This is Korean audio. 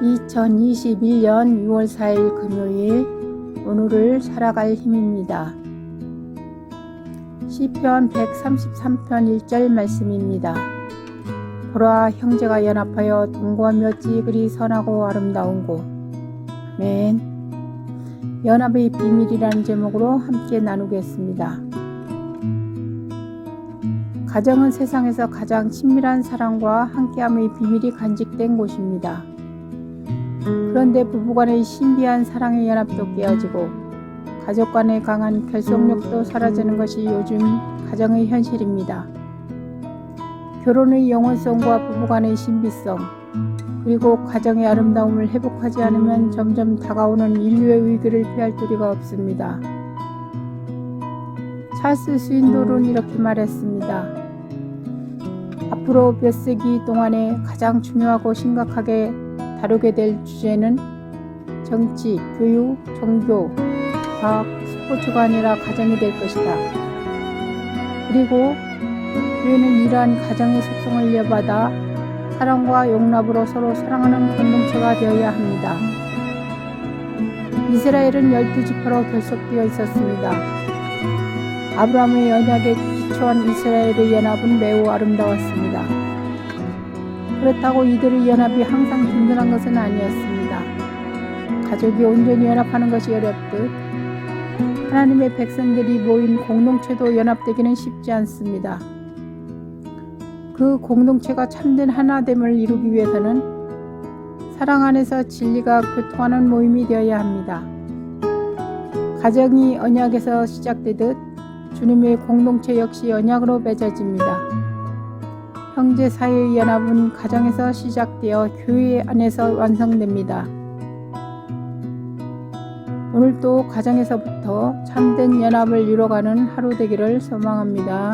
2021년 6월 4일 금요일 오늘을 살아갈 힘입니다. 시편 133편 1절 말씀입니다. 보라 형제가 연합하여 동거하며 찌 그리 선하고 아름다운고 아멘 연합의 비밀이라는 제목으로 함께 나누겠습니다. 가정은 세상에서 가장 친밀한 사랑과 함께함의 비밀이 간직된 곳입니다. 그런데 부부간의 신비한 사랑의 연합도 깨어지고 가족 간의 강한 결속력도 사라지는 것이 요즘 가정의 현실입니다. 결혼의 영원성과 부부간의 신비성, 그리고 가정의 아름다움을 회복하지 않으면 점점 다가오는 인류의 위기를 피할 도리가 없습니다. 찰스 스윈돌은 이렇게 말했습니다. 앞으로 몇 세기 동안에 가장 중요하고 심각하게 다루게 될 주제는 정치, 교육, 종교, 과학, 스포츠가 아니라 가정이 될 것이다. 그리고 교회는 이러한 가정의 속성을 이어받아 사랑과 용납으로 서로 사랑하는 공동체가 되어야 합니다. 이스라엘은 열두 지파로 결속되어 있었습니다. 아브라함의 언약에 기초한 이스라엘의 연합은 매우 아름다웠습니다. 그렇다고 이들의 연합이 항상 든든한 것은 아니었습니다. 가족이 온전히 연합하는 것이 어렵듯 하나님의 백성들이 모인 공동체도 연합되기는 쉽지 않습니다. 그 공동체가 참된 하나됨을 이루기 위해서는 사랑 안에서 진리가 교통하는 모임이 되어야 합니다. 가정이 언약에서 시작되듯 주님의 공동체 역시 언약으로 맺어집니다. 형제 사이의 연합은 가정에서 시작되어 교회 안에서 완성됩니다. 오늘도 가정에서부터 참된 연합을 이뤄가는 하루 되기를 소망합니다.